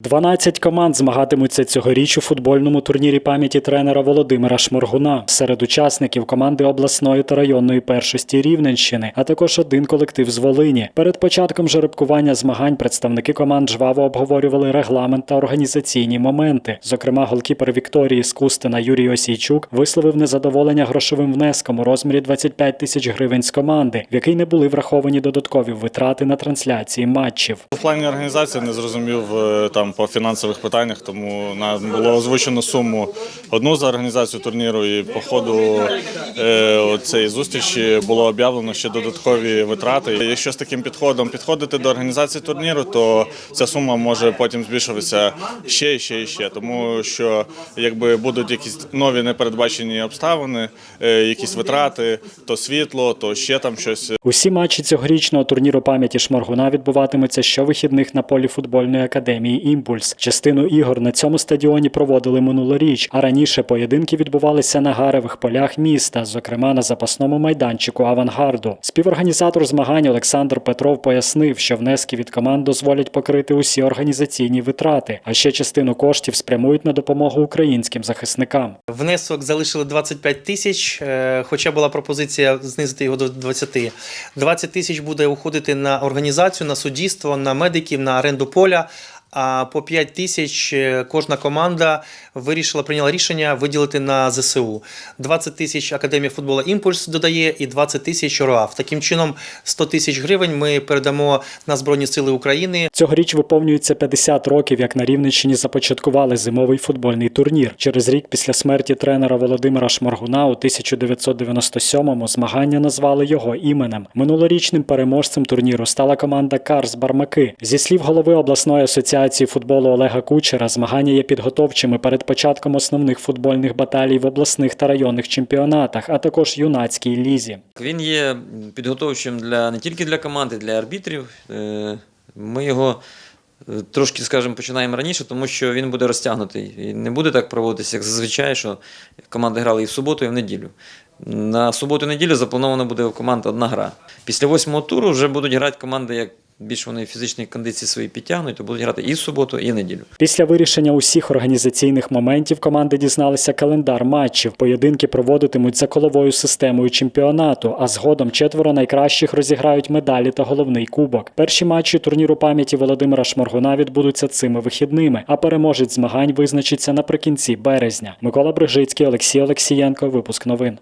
12 команд змагатимуться цьогоріч у футбольному турнірі пам'яті тренера Володимира Шморгуна. Серед учасників команди обласної та районної першості Рівненщини, а також один колектив з Волині. Перед початком жеребкування змагань представники команд жваво обговорювали регламент та організаційні моменти. Зокрема, голкіпер Вікторії з Кустина Юрій Осійчук висловив незадоволення грошовим внеском у розмірі 25 тисяч гривень з команди, в який не були враховані додаткові витрати на трансляції матчів. В плані організації не зрозумів е, там по фінансових питаннях, тому нам було озвучено суму одну за організацію турніру, і по ходу е, цієї зустрічі було об'явлено ще додаткові витрати. Якщо з таким підходом підходити до організації турніру, то ця сума може потім збільшуватися ще і ще і ще, тому що якби будуть якісь нові непередбачені обставини, е, якісь витрати, то світло, то ще там щось. Усі матчі цьогорічного турніру пам'яті Шморгуна відбуватимуться щовихідних на полі футбольної академії Імпульс. Частину ігор на цьому стадіоні проводили минулоріч, а раніше поєдинки відбувалися на гаревих полях міста, зокрема на запасному майданчику авангарду. Співорганізатор змагань Олександр Петров пояснив, що внески від команд дозволять покрити усі організаційні витрати, а ще частину коштів спрямують на допомогу українським захисникам. Внесок залишили 25 тисяч, е, хоча була пропозиція знизити його до 20. 20 тисяч буде уходити на організацію, на суддівство, на медиків, на оренду поля. А по 5 тисяч е, кожна команда вирішила, прийняла рішення виділити на ЗСУ. 20 тисяч Академія футболу Імпульс додає і 20 тисяч РОАФ. Таким чином, 100 тисяч гривень ми передамо на Збройні Сили України. Цьогоріч виповнюється 50 років, як на Рівненщині започаткували зимовий футбольний турнір. Через рік після смерті тренера Володимира Шморгуна у 1997-му змагання назвали його іменем. Минулорічним переможцем турніру стала команда Карс Бармаки. Зі слів голови обласної асоціації футболу Олега Кучера, змагання є підготовчими перед початком основних футбольних баталій в обласних та районних чемпіонатах, а також юнацькій лізі. Він є підготовчим для не тільки для команди, для арбітрів. Е, Ми його е, трошки, скажімо, починаємо раніше, тому що він буде розтягнутий. І не буде так проводитися, як зазвичай, що команди грали і в суботу, і в неділю. На суботу і неділю запланована буде у команди одна гра. Після восьмого туру вже будуть грати команди, як більш вони фізичні кондиції свої підтягнуть, то будуть грати і в суботу, і в неділю. Після вирішення усіх організаційних моментів команди дізналися календар матчів. Поєдинки проводитимуть за коловою системою чемпіонату, а згодом четверо найкращих розіграють медалі та головний кубок. Перші матчі турніру пам'яті Володимира Шморгуна відбудуться цими вихідними, а переможець змагань визначиться наприкінці березня. Микола Брижицький, Олексій Олексієнко. Випуск новин.